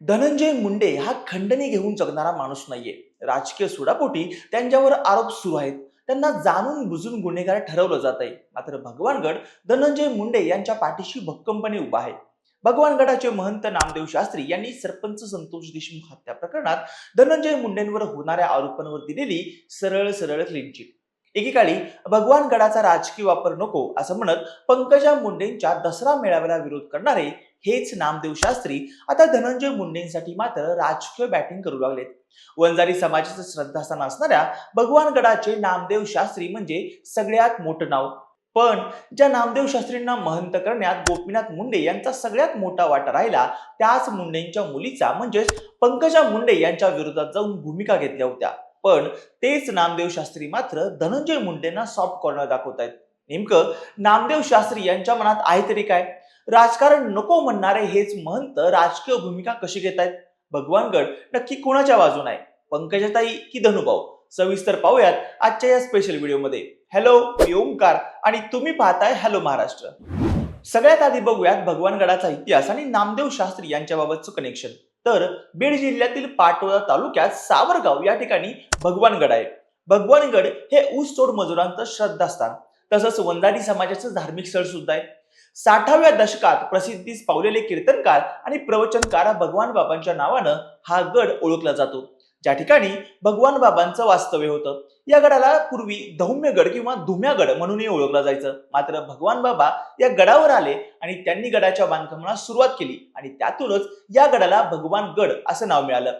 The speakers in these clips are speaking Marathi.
धनंजय मुंडे हा खंडणी घेऊन जगणारा माणूस नाहीये. राजकीय सुडापोटी त्यांच्यावर आरोप सुरू आहेत. त्यांना जाणून बुजून गुन्हेगार ठरवलं जात आहे. मात्र भगवानगड धनंजय मुंडे यांच्या पाठीशी भक्कमपणे उभा आहे. भगवानगडाचे महंत नामदेव शास्त्री यांनी सरपंच संतोष देशमुख हत्या प्रकरणात धनंजय मुंडेंवर होणाऱ्या आरोपांवर दिलेली सरळ सरळ क्लीन चिट एकेकाळी भगवानगडाचा राजकीय वापर नको असं म्हणत पंकजा मुंडेंच्या दसरा मेळाव्याला विरोध करणारे हेच नामदेव शास्त्री आता धनंजय मुंडेंसाठी मात्र राजकीय बॅटिंग करू लागलेत. वंजारी समाजाचं श्रद्धास्थान असणाऱ्या भगवानगडाचे नामदेव शास्त्री म्हणजे सगळ्यात मोठं नाव. पण ज्या नामदेव शास्त्रींना महंत करण्यात गोपीनाथ मुंडे यांचा सगळ्यात मोठा वाटा राहिला त्याच मुंडेंच्या मुलीचा म्हणजेच पंकजा मुंडे यांच्या विरोधात जाऊन भूमिका घेतल्या होत्या. पण तेच नामदेव शास्त्री मात्र धनंजय मुंडेंना सॉफ्ट कॉर्नर दाखवत आहेत नेमकं नामदेव शास्त्री यांच्या मनात आहे तरी काय? राजकारण नको म्हणणारे हेच महंत राजकीय भूमिका कशी घेत आहेत भगवानगड नक्की कोणाच्या बाजून आहे पंकजाताई की धनुभाऊ? सविस्तर पाहूयात आजच्या या स्पेशल व्हिडिओमध्ये हॅलो मी ओंकार आणि तुम्ही पाहताय हॅलो महाराष्ट्र. सगळ्यात आधी बघूयात भगवानगडाचा इतिहास आणि नामदेव शास्त्री यांच्याबाबतचं कनेक्शन तर बीड जिल्ह्यातील पाटोदा तालुक्यात सावरगाव या ठिकाणी भगवानगड आहे. भगवानगड हे ऊस तोड मजुरांचं श्रद्धास्थान. तसंच वंजारी समाजाचं धार्मिक स्थळ सुद्धा आहे. साठाव्या दशकात प्रसिद्धीस पावलेले कीर्तनकार आणि प्रवचनकार भगवान बाबांच्या नावानं हा गड ओळखला जातो. ज्या ठिकाणी भगवान बाबांचं वास्तव्य होतं. या गडाला पूर्वी धौम्यगड किंवा धुम्यागड म्हणूनही ओळखला जायचं. मात्र भगवान बाबा या गडावर आले आणि त्यांनी गडाच्या बांधकामाला सुरुवात केली आणि त्यातूनच या गडाला भगवान गड असं नाव मिळालं.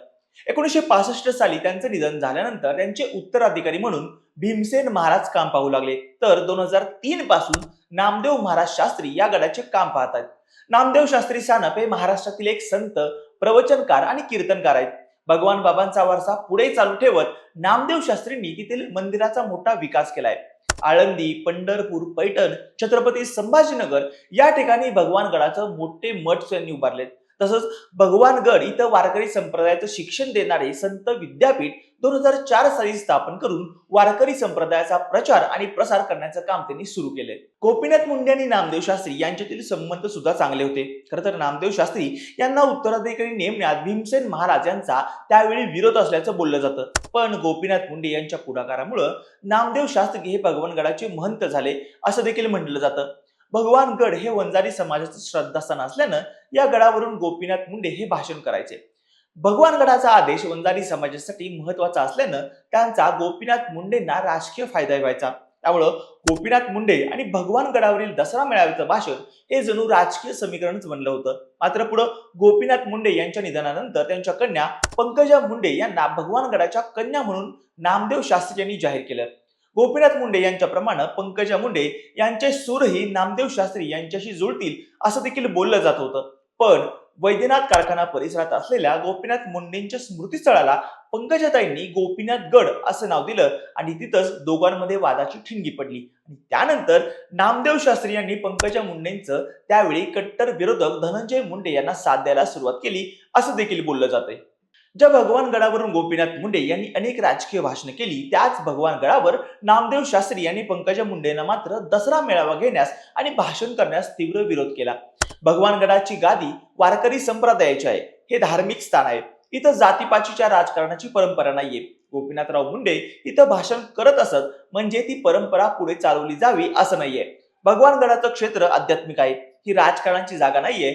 एकोणीसशे पासष्ट साली त्यांचं निधन झाल्यानंतर त्यांचे उत्तराधिकारी म्हणून भीमसेन महाराज काम पाहू लागले. तर दोन हजार तीन पासून नामदेव महाराज शास्त्री या गडाचे काम पाहतात नामदेव शास्त्री सानप हे महाराष्ट्रातील एक संत प्रवचनकार आणि कीर्तनकार आहेत. भगवान बाबांचा वारसा पुढे चालू ठेवत नामदेव शास्त्रींनी तिथील मंदिराचा मोठा विकास केलाय. आळंदी पंढरपूर पैठण छत्रपती संभाजीनगर या ठिकाणी भगवान गडाचं मोठे मठ त्यांनी उभारलेत. तसंच भगवानगड इथं वारकरी संप्रदायाचं शिक्षण देणारे संत विद्यापीठ दोन हजार चार साली स्थापन करून वारकरी संप्रदायाचा प्रचार आणि प्रसार करण्याचं काम त्यांनी सुरू केले गोपीनाथ मुंडे आणि नामदेव शास्त्री यांच्यातील संबंध सुद्धा चांगले होते. खरं तर नामदेव शास्त्री यांना उत्तराधिकारी नेमण्यात भीमसेन महाराज यांचा त्यावेळी विरोध असल्याचं बोललं जातं. पण गोपीनाथ मुंडे यांच्या पुढाकारामुळं नामदेव शास्त्री हे भगवानगडाचे महंत झाले असं देखील म्हटलं जातं. भगवानगड हे वंजारी समाजाचं श्रद्धास्थान असल्यानं या गडावरून गोपीनाथ मुंडे हे भाषण करायचे. भगवान गडाचा आदेश वंजारी समाजासाठी महत्त्वाचा असल्यानं त्यांचा गोपीनाथ मुंडेंना राजकीय फायदा व्हायचा. त्यामुळं गोपीनाथ मुंडे आणि भगवान गडावरील दसरा मेळाव्याचं भाषण हे जणू राजकीय समीकरणच बनलं होतं. मात्र पुढं गोपीनाथ मुंडे यांच्या निधनानंतर त्यांच्या कन्या पंकजा मुंडे यांना भगवान गडाच्या कन्या म्हणून नामदेव शास्त्री यांनी जाहीर केलं. गोपीनाथ मुंडे यांच्याप्रमाणे पंकजा मुंडे यांचे सूरही नामदेव शास्त्री यांच्याशी जुळतील असं देखील बोललं जात होतं. पण वैद्यनाथ कारखाना परिसरात असलेल्या गोपीनाथ मुंडेंच्या स्मृतीस्थळाला पंकजाताईंनी गोपीनाथ गड असं नाव दिलं आणि तिथंच दोघांमध्ये वादाची ठिणगी पडली. आणि त्यानंतर नामदेव शास्त्री यांनी पंकजा मुंडेंचं त्यावेळी कट्टर विरोधक धनंजय मुंडे यांना साथ द्यायला सुरुवात केली असं देखील बोललं जातंय. ज्या भगवान गडावरून गोपीनाथ मुंडे यांनी अनेक राजकीय भाषणे केली त्याच भगवान गडावर नामदेव शास्त्री यांनी पंकजा मुंडेंना मात्र दसरा मेळावा घेण्यास आणि भाषण करण्यास तीव्र विरोध केला. भगवान गडाची गादी वारकरी संप्रदायाची आहे हे धार्मिक स्थान आहे. इथं जातीपाचीच्या राजकारणाची परंपरा नाहीये. गोपीनाथराव मुंडे इथं भाषण करत असत म्हणजे ती परंपरा पुढे चालवली जावी असं नाहीये. भगवान गडाचं क्षेत्र आध्यात्मिक आहे ही राजकारणाची जागा नाहीये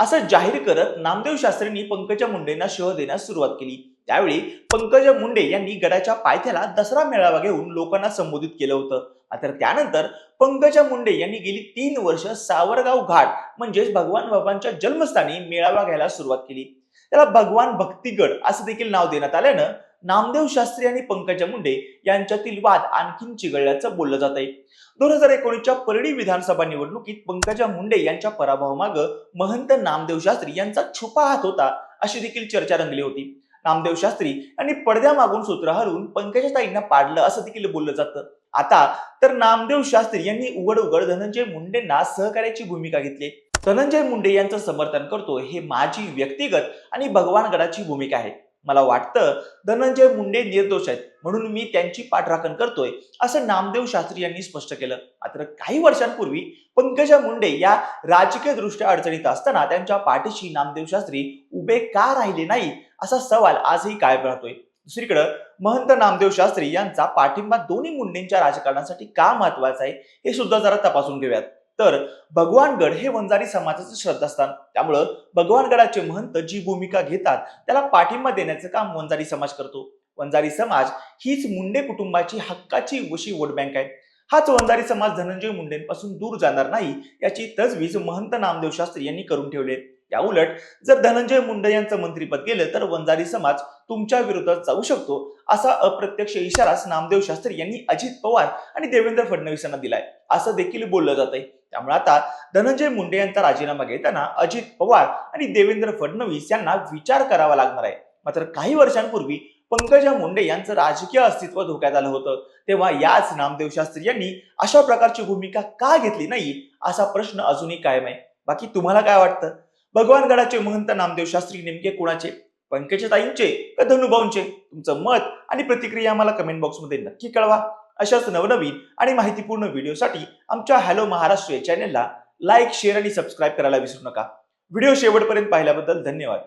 असं जाहीर करत नामदेव शास्त्रींनी पंकजा मुंडेंना शह देण्यास सुरुवात केली. त्यावेळी पंकजा मुंडे यांनी गडाच्या पायथ्याला दसरा मेळावा घेऊन लोकांना संबोधित केलं होतं. मात्र त्यानंतर पंकजा मुंडे यांनी गेली तीन वर्ष सावरगाव घाट म्हणजेच भगवान बाबांच्या जन्मस्थानी मेळावा घ्यायला सुरुवात केली. त्याला भगवान भक्तिगड असं देखील नाव देण्यात आल्यानं नामदेव शास्त्री आणि पंकजा मुंडे यांच्यातील वाद आणखीन चिघळल्याचं बोललं जात आहे. दोन हजार एकोणीसच्या परळी विधानसभा निवडणुकीत पंकजा मुंडे यांच्या पराभवामागं महंत नामदेव शास्त्री यांचा छुपा हात होता अशी देखील चर्चा रंगली होती. नामदेव शास्त्री यांनी पडद्यामागून सूत्र हरवून पंकजाताईंना पाडलं असं देखील बोललं जातं. आता तर नामदेव शास्त्री यांनी उघड उघड धनंजय मुंडेंना सहकार्याची भूमिका घेतली धनंजय मुंडे यांचं समर्थन करतो हे माझी व्यक्तिगत आणि भगवानगडाची भूमिका आहे. मला वाटतं धनंजय मुंडे निर्दोष आहेत. म्हणून मी त्यांची पाठराखण करतोय असं नामदेव शास्त्री यांनी स्पष्ट केलं. मात्र काही वर्षांपूर्वी पंकजा मुंडे या राजकीय दृष्ट्या अडचणीत असताना त्यांच्या पाठीशी नामदेव शास्त्री उभे का राहिले नाही असा सवाल आजही कायम राहतोय. दुसरीकडे महंत नामदेव शास्त्री यांचा पाठिंबा दोन्ही मुंडेंच्या राजकारणासाठी का महत्त्वाचा आहे हे सुद्धा जरा तपासून घेऊयात. तर भगवानगड हे वंजारी समाजाचं श्रद्धास्थान. त्यामुळं भगवानगडाचे महंत जी भूमिका घेतात त्याला पाठिंबा देण्याचं काम वंजारी समाज करतो. वंजारी समाज हीच मुंडे कुटुंबाची हक्काची वशी वोट बँक आहे. हाच वंजारी समाज धनंजय मुंडेंपासून दूर जाणार नाही याची तजवीज महंत नामदेव शास्त्री यांनी करून ठेवले या उलट जर धनंजय मुंडे यांचं मंत्रीपद गेलं तर वंजारी समाज तुमच्या विरोधात जाऊ शकतो असा अप्रत्यक्ष इशाराच नामदेव शास्त्री यांनी अजित पवार आणि देवेंद्र फडणवीसांना दिलाय. असं देखील बोललं जात आहे त्यामुळे आता धनंजय मुंडे यांचा राजीनामा घेताना अजित पवार आणि देवेंद्र फडणवीस यांना विचार करावा लागणार आहे. मात्र काही वर्षांपूर्वी पंकजा मुंडे यांचं राजकीय अस्तित्व धोक्यात आलं होतं. तेव्हा याच नामदेव शास्त्री यांनी अशा प्रकारची भूमिका का घेतली नाही असा प्रश्न अजूनही कायम आहे. बाकी तुम्हाला काय वाटतं? भगवानगडाचे महंत नामदेव शास्त्री नेमके कोणाचे? पंकजताईंचे का धनुभाऊंचे? तुमचं मत आणि प्रतिक्रिया आम्हाला कमेंट बॉक्समध्ये नक्की कळवा. अशाच नवनवीन आणि माहितीपूर्ण व्हिडिओसाठी आमच्या हॅलो महाराष्ट्र या चॅनेलला लाईक शेअर आणि सबस्क्राईब करायला विसरू नका. व्हिडिओ शेवटपर्यंत पाहिल्याबद्दल धन्यवाद.